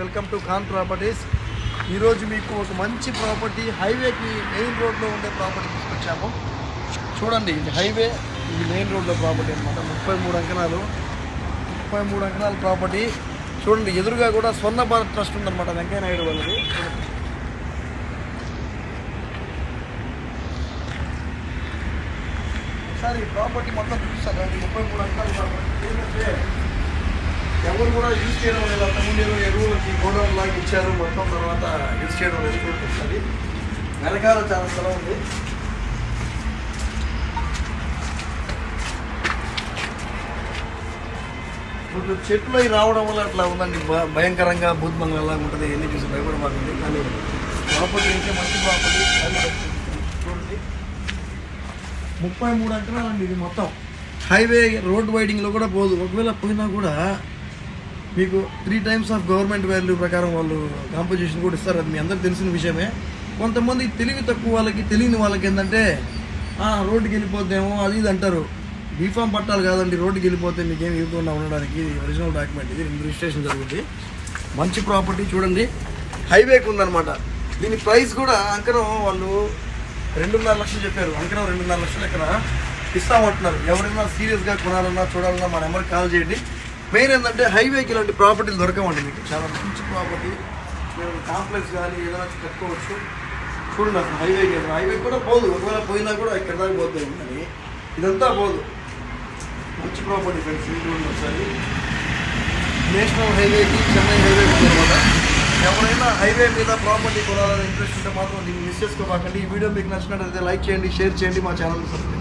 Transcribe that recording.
Welcome to Khan properties. ఈరోజు మీకు ఒక మంచి ప్రాపర్టీ హైవేకి మెయిన్ రోడ్లో ఉండే ప్రాపర్టీ తీసుకొచ్చాము. చూడండి ఇది హైవే ఇది మెయిన్ రోడ్లో ప్రాపర్టీ అనమాట ముప్పై మూడు అంకణాలు. ముప్పై మూడు అంకణాల ప్రాపర్టీ. చూడండి ఎదురుగా కూడా స్వర్ణ భారత్ ట్రస్ట్ ఉందన్నమాట వెంకయ్య నాయుడు వాళ్ళది. ఒకసారి ఈ ప్రాపర్టీ మొత్తం చూపిస్తాను. ముప్పై మూడు అంకణాల ప్రాపర్టీ. ఎవరు కూడా యూజ్ చేయడం లేదు. అంతకుముందు ఎరువులకి గోడౌన్ లాగా ఇచ్చారు. మొత్తం తర్వాత యూజ్ చేయడం లేదు. చూడండి ఒకసారి వెనకాల చాలా స్థలం ఉంది. ఇప్పుడు చెట్లు అవి రావడం వల్ల అట్లా ఉందండి. భయంకరంగా భూతమంగళం ఉంటుంది ఎన్ని చూసి భయపడమాకండి కానీ ప్రాపర్టీ అయితే మంచి ప్రాపర్టీ చూడండి. ముప్పై మూడు అంకణాలండి ఇది మొత్తం. హైవే రోడ్ వైడింగ్లో కూడా పోదు. ఒకవేళ పోయినా కూడా మీకు three times of government value ప్రకారం వాళ్ళు కాంపోజిషన్ కూడా ఇస్తారు. అది మీ అందరికి తెలిసిన విషయమే. కొంతమంది తెలివి తక్కువ వాళ్ళకి తెలియని వాళ్ళకి ఏంటంటే రోడ్డుకి వెళ్ళిపోతేమో అది ఇది అంటారు. బీఫామ్ పట్టాలు కాదండి రోడ్డుకి వెళ్ళిపోతే మీకేం ఇవ్వకుండా ఉండడానికి ఒరిజినల్ డాక్యుమెంట్ ఇది రిజిస్ట్రేషన్ జరుగుతుంది మంచి ప్రాపర్టీ చూడండి. హైవేకి ఉందన్నమాట దీని ప్రైస్ కూడా అంకరం వాళ్ళు రెండున్నర లక్షలు చెప్పారు. అంకరం రెండున్నర లక్షలు ఇక్కడ ఇస్తామంటున్నారు. ఎవరైనా సీరియస్గా కొనాలన్నా చూడాలన్నా మా నెంబర్కి కాల్ చేయండి. మెయిన్ ఏంటంటే హైవేకి ఇలాంటి ప్రాపర్టీలు దొరకవండి మీకు. చాలా మంచి ప్రాపర్టీ మీరు కాంప్లెక్స్ కానీ ఏదైనా కట్టుకోవచ్చు. చూడండి అసలు హైవేకి హైవే కూడా పోదు. ఒకవేళ పోయినా కూడా ఇక్కడ దాకా పోతుంది కానీ ఇదంతా పోదు. మంచి ప్రాపర్టీ ఫ్రెండ్స్ చూడండి ఒకసారి. నేషనల్ హైవేకి చెన్నై హైవేకి అనమాట ఎవరైనా హైవే మీద ప్రాపర్టీ కొనాలని ఇంట్రెస్ట్ ఉంటే మాత్రం దీన్ని మిస్ చేసుకోబాకండి. ఈ వీడియో మీకు నచ్చినట్లయితే లైక్ చేయండి షేర్ చేయండి మా ఛానల్ సబ్స్క్రైబ్